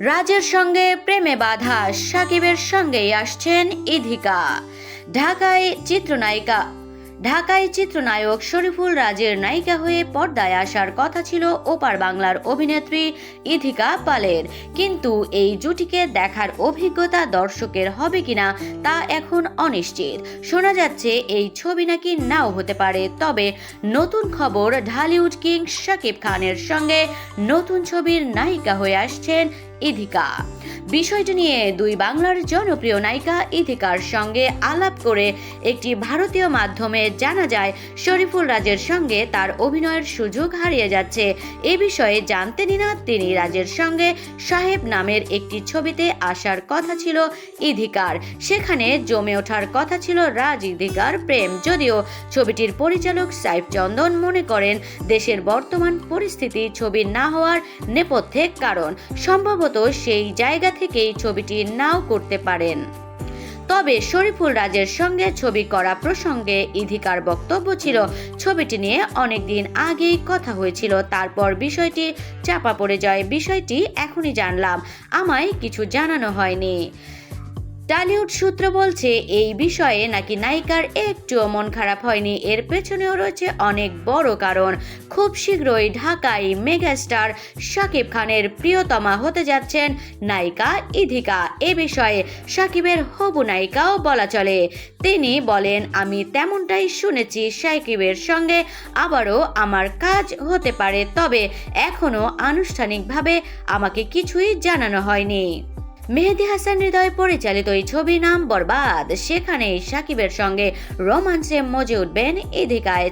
রাজের সঙ্গে প্রেমে বাধা সাকিবের সঙ্গেই আসছেন ইধিকা। ঢাকায় চিত্রনায়িকা ঢাকায় চিত্রনায়ক শরীফুল রাজের নায়িকা হয়ে পর্দায় আসার কথা ছিল ওপার বাংলার অভিনেত্রী ইধিকা পালের। কিন্তু এই জুটিকে দেখার অভিজ্ঞতা দর্শকের হবে কিনা তা এখন অনিশ্চিত। শোনা যাচ্ছে এই ছবি নাকি নাও হতে পারে। তবে নতুন খবর, ঢালিউড কিং শাকিব খানের সঙ্গে নতুন ছবির নায়িকা হয়ে আসছেন ইধিকা বিষয়টি নিয়ে দুই বাংলার জনপ্রিয় নায়িকা ইধিকার সঙ্গে আলাপ করে একটি ভারতীয় মাধ্যমে জানা যায়, শরীফুল রাজের সঙ্গে তার অভিনয়ের সুযোগ হারিয়ে যাচ্ছে। এ বিষয়ে জানতেনই না, তিনি রাজের সঙ্গে সাহেব নামের একটি ছবিতে আসার কথা ছিল ইধিকার সেখানে জমে ওঠার কথা ছিল রাজ ইধিকার প্রেম। যদিও ছবিটির পরিচালক সাইফ চন্দন মনে করেন, দেশের বর্তমান পরিস্থিতি ছবির না হওয়ার নেপথ্যে কারণ। সম্ভবত সেই জায়গা থেকেই ছবিটি নাও করতে পারেন। তবে শরীফুল রাজের সঙ্গে ছবি করা প্রসঙ্গে ইধিকার বক্তব্য ছিল, ছবিটি নিয়ে অনেকদিন আগেই কথা হয়েছিল। তারপর বিষয়টি চাপা পড়ে যায়। বিষয়টি এখনই জানলাম। আমায় কিছু জানানো হয়নি। টালিউড সূত্র বলছে, এই বিষয়ে নাকি নায়িকার একটুও মন খারাপ হয়নি। এর পেছনেও রয়েছে অনেক বড় কারণ। খুব শীঘ্রই ঢাকায় মেগাস্টার শাকিব খানের প্রিয়তমা হতে যাচ্ছেন নায়িকা ইধিকা। এ বিষয়ে শাকিবের হবু নায়িকাও বলা চলে। তিনি বলেন, আমি তেমনটাই শুনেছি সাকিবের সঙ্গে। আবারও আমার কাজ হতে পারে, তবে এখনও আনুষ্ঠানিকভাবে আমাকে কিছুই জানানো হয়নি। মেহেদি হাসান হৃদয় পরিচালিত এই ছবির নাম বরবাদ। সেখানে সাকিবের সঙ্গে রোমাঞ্চে মজে উঠবেন ইধিকায়